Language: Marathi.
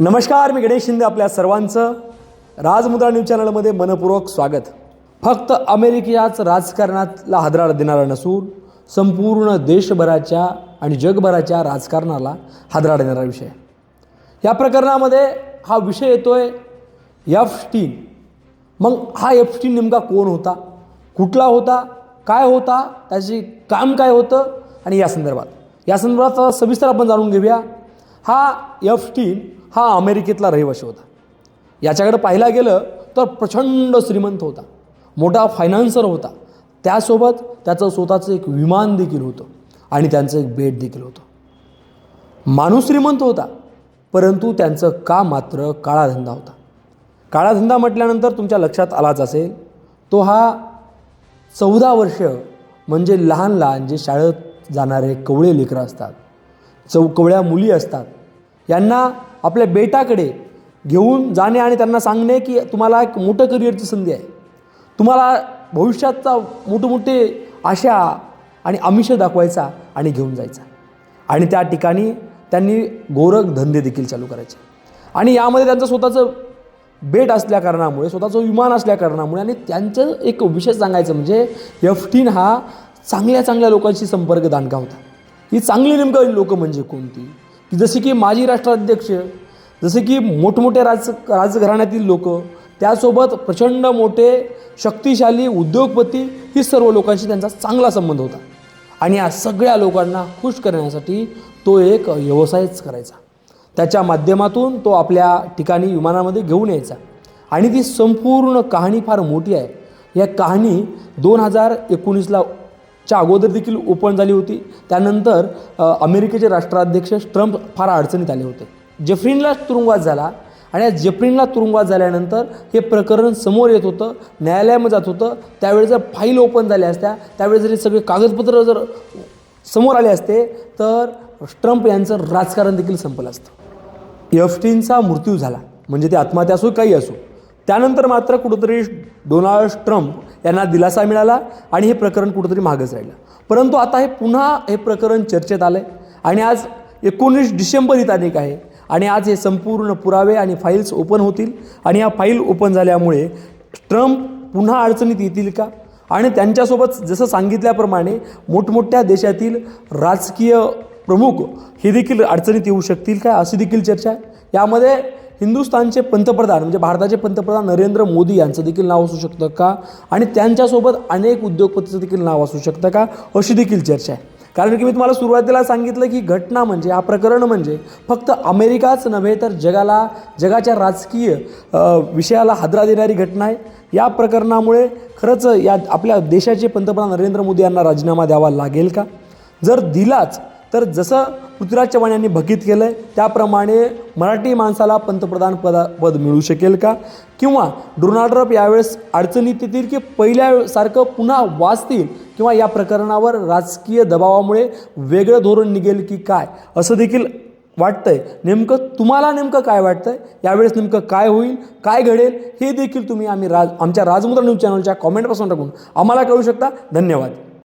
नमस्कार मी गणेश शिंदे आपल्या सर्वांचं. राजमुद्रा न्यूज चॅनलमध्ये मनपूर्वक स्वागत. फक्त अमेरिकेच्याच राजकारणातला हादरा देणारा नसून संपूर्ण देशभराच्या आणि जगभराच्या राजकारणाला हादरा देणारा विषय. या प्रकरणामध्ये हा विषय येतोय एफ स्टीन मग हा एफ नेमका कोण होता? कुठला होता? काय होता? त्याचे काम काय होतं? आणि या संदर्भात. या संदर्भात सविस्तर आपण जाणून घेऊया. हा एफ स्टीन हा अमेरिकेतला रहिवाशी होता. याच्याकडे पाहायला गेलं तर प्रचंड श्रीमंत होता. मोठा फायनान्सर होता. त्यासोबत त्याचं स्वतःचं एक विमान देखील होतं आणि त्यांचं एक बेट देखील होतं. माणूस श्रीमंत होता परंतु त्यांचं काम मात्र काळा धंदा होता. काळा धंदा म्हटल्यानंतर तुमच्या लक्षात आलाच असेल तो हा चौदा वर्ष म्हणजे लहान लहान जे शाळेत जाणारे कवळे लेकरं असतात चौ कवळ्या मुली असतात यांना आपल्या बेटाकडे घेऊन जाणे आणि त्यांना सांगणे की तुम्हाला एक मोठं करिअरची संधी आहे. तुम्हाला भविष्याचा मोठमोठे आशा आणि आमिष दाखवायचा आणि घेऊन जायचा. आणि त्या ठिकाणी त्यांनी गोरख धंदे देखील चालू करायचे. आणि यामध्ये त्यांचं स्वतःचं बेट असल्या कारणामुळे स्वतःचं विमान असल्या कारणामुळे आणि त्यांचं एक विशेष सांगायचं म्हणजे एफटीन हा चांगल्या चांगल्या लोकांशी संपर्क दांडगा होता. ही चांगली नेमकं लोकं म्हणजे कोणती? जसे की माजी राष्ट्राध्यक्ष जसे की मोठमोठे राज राजघराण्यातील लोक त्यासोबत प्रचंड मोठे शक्तिशाली उद्योगपती ही सर्व लोकांशी त्यांचा चांगला संबंध होता. आणि या सगळ्या लोकांना खुश करण्यासाठी तो एक व्यवसायच करायचा. त्याच्या माध्यमातून तो आपल्या ठिकाणी विमानामध्ये घेऊन यायचा. आणि ती संपूर्ण कहाणी फार मोठी आहे. या कहाणी दोन हजार एकोणीसला च्या अगोदर देखील ओपन झाली होती. त्यानंतर अमेरिकेचे राष्ट्राध्यक्ष ट्रम्प फार अडचणीत आले होते. जेफ्रीनला तुरुंगवास झाला आणि या जेफ्रीनला तुरुंगवास झाल्यानंतर हे प्रकरण समोर येत होतं न्यायालयामध्ये जात होतं. त्यावेळी जर फाईल ओपन झाल्या असत्या त्यावेळी जर हे सगळे कागदपत्र जर समोर आले असते तर ट्रम्प यांचं राजकारण देखील संपलं असतं. एफटीनचा मृत्यू झाला. म्हणजे ते आत्महत्या असो काही असो. त्यानंतर मात्र कुठंतरी डोनाल्ड ट्रम्प यांना दिलासा मिळाला आणि हे प्रकरण कुठंतरी मागच राहिलं. परंतु आता हे पुन्हा हे प्रकरण चर्चेत आलं आहे आणि आज एकोणीस डिसेंबर ही तारीख आहे आणि आज हे संपूर्ण पुरावे आणि फाईल्स ओपन होतील आणि या फाईल ओपन झाल्यामुळे ट्रम्प पुन्हा अडचणीत येतील का? आणि त्यांच्यासोबत जसं सांगितल्याप्रमाणे मोठमोठ्या देशातील राजकीय प्रमुख हे देखील अडचणीत येऊ शकतील का? अशी देखील चर्चा आहे. यामध्ये हिंदुस्थानचे पंतप्रधान म्हणजे भारताचे पंतप्रधान नरेंद्र मोदी यांचं देखील नाव असू शकतं का? आणि त्यांच्यासोबत अनेक उद्योगपतीचं देखील नाव असू शकतं का? अशी देखील चर्चा आहे. कारण की मी तुम्हाला सुरुवातीला सांगितलं की घटना म्हणजे हा प्रकरण म्हणजे फक्त अमेरिकाच नव्हे तर जगाला जगाच्या राजकीय विषयाला हादरा देणारी घटना आहे. या प्रकरणामुळे खरंच या आपल्या देशाचे पंतप्रधान नरेंद्र मोदी यांना राजीनामा द्यावा लागेल का? जर दिलाच तर जसं पृथ्वीराज चव्हाण यांनी भगीत केलं आहे त्याप्रमाणे मराठी माणसाला पंतप्रधान पदा पद मिळू शकेल का? किंवा डोनाल्ड ट्रम्प यावेळेस अडचणीत येतील की पहिल्यासारखं पुन्हा वाचतील? किंवा या प्रकरणावर राजकीय दबावामुळे वेगळं धोरण निघेल की काय? असं देखील वाटतंय. नेमकं तुम्हाला नेमकं काय वाटतंय? यावेळेस नेमकं काय होईल? काय घडेल? हे देखील तुम्ही आम्ही राज आमच्या राजमुद्रा न्यूज चॅनलच्या कॉमेंटपासून टाकून आम्हाला कळू शकता. धन्यवाद.